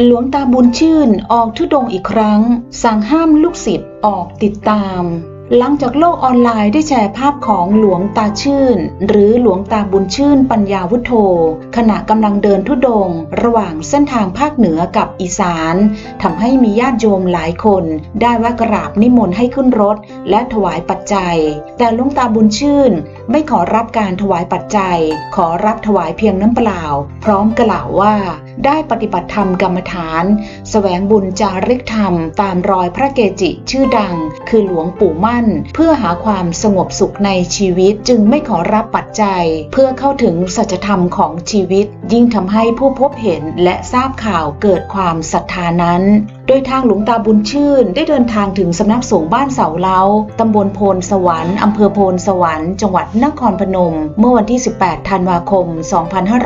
หลวงตาบุญชื่นออกทุดงอีกครั้ง สั่งห้ามลูกศิษย์ออกติดตาม หลังจากโลกออนไลน์ได้แชร์ภาพของหลวงตาชื่น หรือหลวงตาบุญชื่นปัญญาวุฒโธ ขณะกำลังเดินทุดง ระหว่างเส้นทางภาคเหนือกับอีสานทำให้มีญาติโยมหลายคน ได้แว่ากราบนิมนต์ให้ขึ้นรถ และถวายปัจจัย แต่หลวงตาบุญชื่นไม่ขอรับการถวายปัจจัย ขอรับถวายเพียงน้ำเปล่า พร้อมกล่าวว่า ได้ปฏิบัติธรรมกรรมฐานแสวงบุญจาริกธรรม ตามรอยพระเกจิชื่อดัง คือหลวงปู่มั่น เพื่อหาความสงบสุขในชีวิตจึงไม่ขอรับปัจจัย เพื่อเข้าถึงสัจธรรมของชีวิต ยิ่งทำให้ผู้พบเห็นและทราบข่าวเกิดความศรัทธานั้นโดยทางหลวงตาบุญชื่นได้เดินทางถึงสำนักสงฆ์บ้านเสาเล้า ตำบลโพนสวรรค์อำเภอโพนสวรรค์ จังหวัดนครพนม เมื่อวันที่ 18 ธันวาคม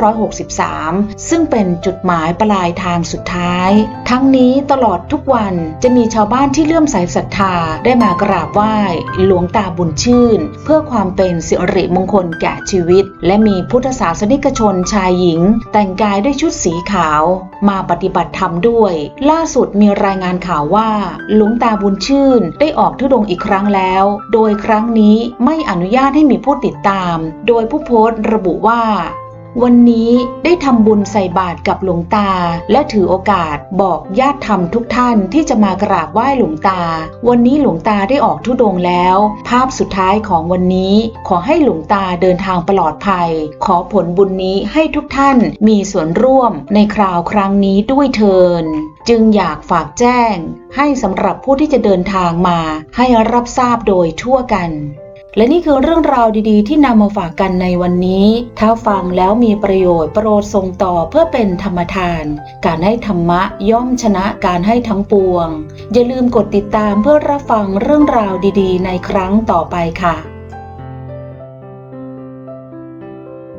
2563 ซึ่งเป็นจุดหมายปลายทางสุดท้าย ทั้งนี้ตลอดทุกวันจะมีชาวบ้านที่เลื่อมใสศรัทธาได้มากราบไหว้หลวงตาบุญชื่น เพื่อความเป็นสิริมงคลแก่ชีวิต และมีพุทธศาสนิกชนชายหญิง แต่งกายด้วยชุดสีขาว มาปฏิบัติธรรมด้วย ล่าสุดมีรายงานข่าวว่าหลวงตาบุญชื่นได้ออกทุดงอีกครั้งแล้ว โดยครั้งนี้ไม่อนุญาตให้มีผู้ติดตาม โดยผู้โพสต์ระบุว่า วันนี้ได้ทำบุญใส่บาตรกับหลวงตา และถือโอกาสบอกญาติธรรมทุกท่านที่จะมากราบไหว้หลวงตา วันนี้หลวงตาได้ออกทุดงแล้ว ภาพสุดท้ายของวันนี้ ขอให้หลวงตาเดินทางปลอดภัย ขอผลบุญนี้ให้ทุกท่านมีส่วนร่วมในคราวครั้งนี้ด้วยเทินจึงอยากฝากแจ้ง ให้สำหรับผู้ที่จะเดินทางมาให้รับทราบโดยทั่วกัน และนี่คือเรื่องราวดีๆ ที่นำมาฝากกันในวันนี้ ถ้าฟังแล้วมีประโยชน์โปรดส่งต่อเพื่อเป็นธรรมทาน การให้ธรรมะย่อมชนะการให้ทั้งปวง อย่าลืมกดติดตามเพื่อรับฟังเรื่องราวดีๆ ในครั้งต่อไปค่ะ